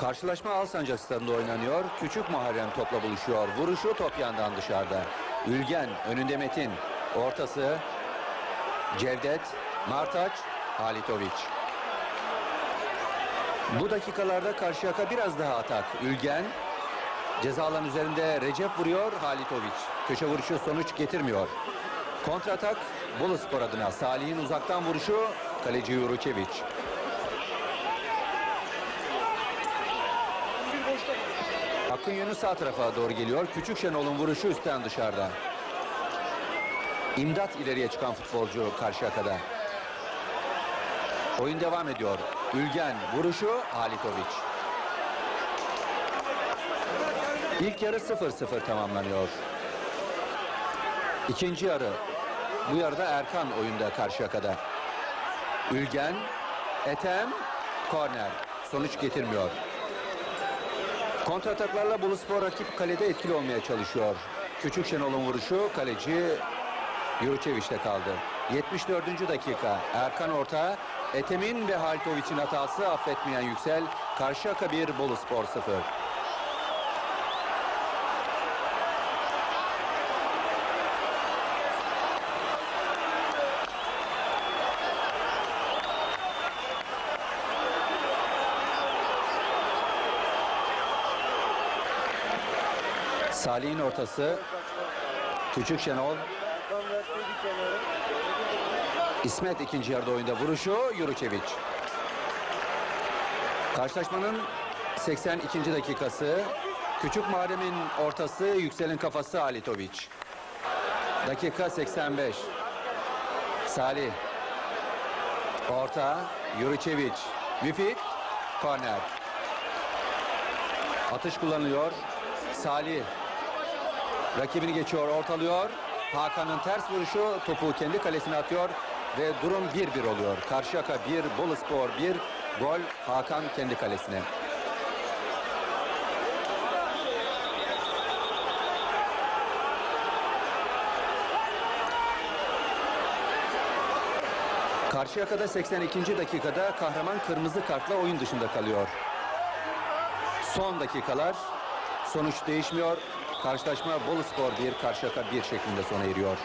Karşılaşma Alsancak stadında oynanıyor. Küçük Muharrem topla buluşuyor. Vuruşu top yandan dışarıda. Ülgen önünde Metin. Ortası Cevdet, Martaç, Halitoviç. Bu dakikalarda Karşıyaka biraz daha atak. Ülgen ceza alan üzerinde Recep vuruyor Halitoviç. Köşe vuruşu sonuç getirmiyor. Kontratak Boluspor adına Salih'in uzaktan vuruşu kaleci Yuruçeviç. Akın yönü sağ tarafa doğru geliyor. Küçük Şenol'un vuruşu üstten dışarıda. İmdat ileriye çıkan futbolcu Karşıyaka'da. Oyun devam ediyor. Ülgen vuruşu Halitoviç. İlk yarı 0-0 tamamlanıyor. İkinci yarı. Bu yarıda Erkan oyunda Karşıyaka'da. Ülgen, Etem, korner. Sonuç getirmiyor. Kontrataklarla Boluspor rakip kalede etkili olmaya çalışıyor. Küçük Şenol'un vuruşu kaleci Yuruçeviç'te kaldı. 74. dakika Erkan Orta, Etem'in ve Halitoviç'in hatası affetmeyen Yüksel, Karşıyaka 1, Boluspor 0. Salih'in ortası, Küçük Şenol, İsmet ikinci yarıda oyunda vuruşu Yuruçeviç. Karşılaşmanın 82. dakikası. Küçük Muharrem'in ortası, Yüksel'in kafası Alitoviç. Dakika 85. Salih. Orta, Yuruçeviç. Müfit, korner. Atış kullanılıyor. Salih. Rakibini geçiyor, ortalıyor. Hakan'ın ters vuruşu topu kendi kalesine atıyor ve durum 1-1 oluyor. Karşıyaka 1, Boluspor 1, gol Hakan kendi kalesine. Karşıyaka'da 82. dakikada kahraman kırmızı kartla oyun dışında kalıyor. Son dakikalar sonuç değişmiyor. Karşılaşma Bolu Spor 1, Karşıyaka 1 şeklinde sona eriyor.